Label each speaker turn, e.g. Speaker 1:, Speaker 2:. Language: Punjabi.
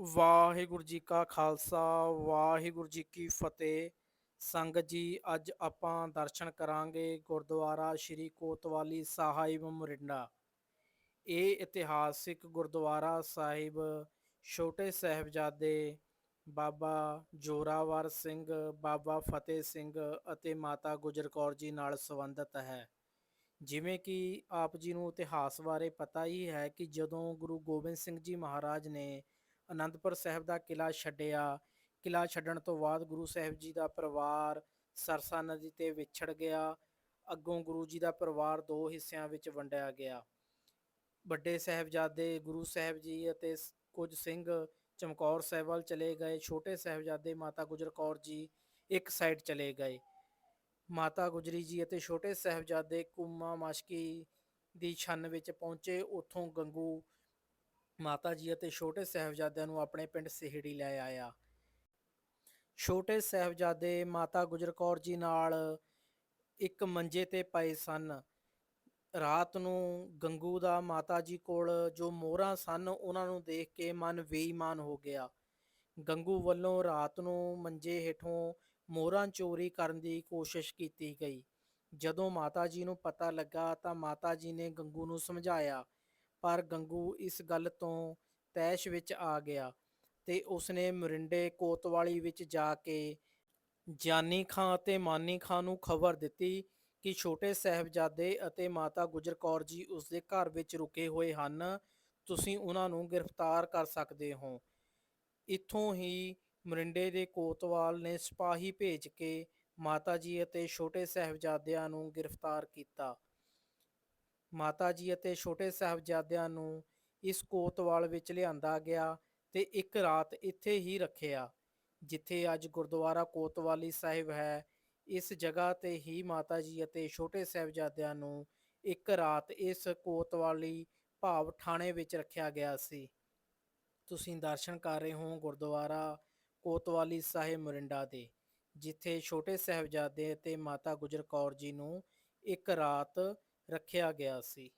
Speaker 1: ਵਾਹਿਗੁਰੂ ਜੀ ਕਾ ਖਾਲਸਾ, ਵਾਹਿਗੁਰੂ ਜੀ ਕੀ ਫਤਿਹ। ਸੰਗਤ ਜੀ, ਅੱਜ ਆਪਾਂ ਦਰਸ਼ਨ ਕਰਾਂਗੇ ਗੁਰਦੁਆਰਾ ਸ਼੍ਰੀ ਕੋਤਵਾਲੀ ਸਾਹਿਬ ਮੋਰਿੰਡਾ। ਇਹ ਇਤਿਹਾਸਿਕ ਗੁਰਦੁਆਰਾ ਸਾਹਿਬ ਛੋਟੇ ਸਾਹਿਬਜ਼ਾਦੇ ਬਾਬਾ ਜੋਰਾਵਰ ਸਿੰਘ, ਬਾਬਾ ਫਤਿਹ ਸਿੰਘ ਅਤੇ ਮਾਤਾ ਗੁਜਰ ਕੌਰ ਜੀ ਨਾਲ ਸੰਬੰਧਿਤ ਹੈ। ਜਿਵੇਂ ਕਿ ਆਪ ਜੀ ਨੂੰ ਇਤਿਹਾਸ ਬਾਰੇ ਪਤਾ ਹੀ ਹੈ ਕਿ ਜਦੋਂ ਗੁਰੂ ਗੋਬਿੰਦ ਸਿੰਘ ਜੀ ਮਹਾਰਾਜ ਨੇ ਅਨੰਦਪੁਰ ਸਾਹਿਬ ਦਾ ਕਿਲਾ ਛੱਡਿਆ। ਕਿਲਾ ਛੱਡਣ ਤੋਂ ਬਾਅਦ ਗੁਰੂ ਸਾਹਿਬ ਜੀ ਦਾ ਪਰਿਵਾਰ ਸਰਸਾ ਨਦੀ ਤੇ ਵਿਛੜ ਗਿਆ। ਅੱਗੋਂ ਗੁਰੂ ਜੀ ਦਾ ਪਰਿਵਾਰ ਦੋ ਹਿੱਸਿਆਂ ਵਿੱਚ ਵੰਡਿਆ ਗਿਆ। ਵੱਡੇ ਸਾਹਿਬਜ਼ਾਦੇ ਗੁਰੂ ਸਾਹਿਬ ਜੀ ਅਤੇ ਕੁਝ ਸਿੰਘ ਚਮਕੌਰ ਸਾਹਿਬ ਵੱਲ ਚਲੇ ਗਏ। ਛੋਟੇ ਸਾਹਿਬਜ਼ਾਦੇ ਮਾਤਾ ਗੁਜਰ ਕੌਰ ਜੀ ਇੱਕ ਸਾਈਡ ਚਲੇ ਗਏ। ਮਾਤਾ ਗੁਜਰੀ ਜੀ ਅਤੇ ਛੋਟੇ ਸਾਹਿਬਜ਼ਾਦੇ ਕੁਮਾ ਮਾਸ਼ਕੀ ਦੀ ਛੰਨ ਵਿੱਚ ਪਹੁੰਚੇ। ਉੱਥੋਂ ਗੰਗੂ ਮਾਤਾ ਜੀ ਅਤੇ ਛੋਟੇ ਸਾਹਿਬਜ਼ਾਦਿਆਂ ਨੂੰ ਆਪਣੇ ਪਿੰਡ ਸਿਹੜੀ ਲੈ ਆਇਆ। ਛੋਟੇ ਸਾਹਿਬਜ਼ਾਦੇ ਮਾਤਾ ਗੁਜਰ ਕੌਰ ਜੀ ਨਾਲ ਇੱਕ ਮੰਜੇ ਤੇ ਪਏ ਸਨ। ਰਾਤ ਨੂੰ ਗੰਗੂ ਦਾ ਮਾਤਾ ਜੀ ਕੋਲ ਜੋ ਮੋਹਰਾਂ ਸਨ, ਉਹਨਾਂ ਨੂੰ ਦੇਖ ਕੇ ਮਨ ਬੇਈਮਾਨ ਹੋ ਗਿਆ। ਗੰਗੂ ਵੱਲੋਂ ਰਾਤ ਨੂੰ ਮੰਜੇ ਹੇਠੋਂ ਮੋਹਰਾਂ ਚੋਰੀ ਕਰਨ ਦੀ ਕੋਸ਼ਿਸ਼ ਕੀਤੀ ਗਈ। ਜਦੋਂ ਮਾਤਾ ਜੀ ਨੂੰ ਪਤਾ ਲੱਗਾ ਤਾਂ ਮਾਤਾ ਜੀ ਨੇ ਗੰਗੂ ਨੂੰ ਸਮਝਾਇਆ ਪਰ ਗੰਗੂ ਇਸ ਗੱਲ ਤੋਂ ਤੈਸ਼ ਵਿੱਚ ਆ ਗਿਆ ਤੇ ਉਸਨੇ ਮਰਿੰਡੇ ਕੋਤਵਾਲੀ ਵਿੱਚ ਜਾ ਕੇ ਜਾਨੀ ਖਾਂ ਅਤੇ ਮਾਨੀ ਖਾਂ ਨੂੰ ਖਬਰ ਦਿੱਤੀ ਕਿ ਛੋਟੇ ਸਾਹਿਬਜ਼ਾਦੇ ਅਤੇ ਮਾਤਾ ਗੁਜਰ ਕੌਰ ਜੀ ਉਸਦੇ ਘਰ ਵਿੱਚ ਰੁਕੇ ਹੋਏ ਹਨ। ਤੁਸੀਂ ਉਹਨਾਂ ਨੂੰ ਗ੍ਰਿਫਤਾਰ ਕਰ ਸਕਦੇ ਹੋ। ਇੱਥੋਂ ਹੀ ਮਰਿੰਡੇ ਦੇ ਕੋਤਵਾਲ ਨੇ ਸਿਪਾਹੀ ਭੇਜ ਕੇ ਮਾਤਾ ਜੀ ਅਤੇ ਛੋਟੇ ਸਾਹਿਬਜ਼ਾਦਿਆਂ ਨੂੰ ਗ੍ਰਿਫਤਾਰ ਕੀਤਾ। ਮਾਤਾ ਜੀ ਅਤੇ ਛੋਟੇ ਸਾਹਿਬਜ਼ਾਦਿਆਂ ਨੂੰ ਇਸ ਕੋਤਵਾਲ ਵਿੱਚ ਲਿਆਂਦਾ ਗਿਆ ਤੇ ਇੱਕ ਰਾਤ ਇੱਥੇ ਹੀ ਰੱਖਿਆ, ਜਿੱਥੇ ਅੱਜ ਗੁਰਦੁਆਰਾ ਕੋਤਵਾਲੀ ਸਾਹਿਬ ਹੈ। ਇਸ ਜਗ੍ਹਾ ਤੇ ਹੀ ਮਾਤਾ ਜੀ ਅਤੇ ਛੋਟੇ ਸਾਹਿਬਜ਼ਾਦਿਆਂ ਨੂੰ ਇੱਕ ਰਾਤ ਇਸ ਕੋਤਵਾਲੀ ਭਾਵ ਥਾਣੇ ਵਿੱਚ ਰੱਖਿਆ ਗਿਆ ਸੀ। ਤੁਸੀਂ ਦਰਸ਼ਨ ਕਰ ਰਹੇ ਹੋ ਗੁਰਦੁਆਰਾ ਕੋਤਵਾਲੀ ਸਾਹਿਬ ਮੋਰਿੰਡਾ ਦੇ, ਜਿੱਥੇ ਛੋਟੇ ਸਾਹਿਬਜ਼ਾਦੇ ਅਤੇ ਮਾਤਾ ਗੁਜਰ ਕੌਰ ਜੀ ਨੂੰ ਇੱਕ ਰਾਤ ਰੱਖਿਆ ਗਿਆ ਸੀ।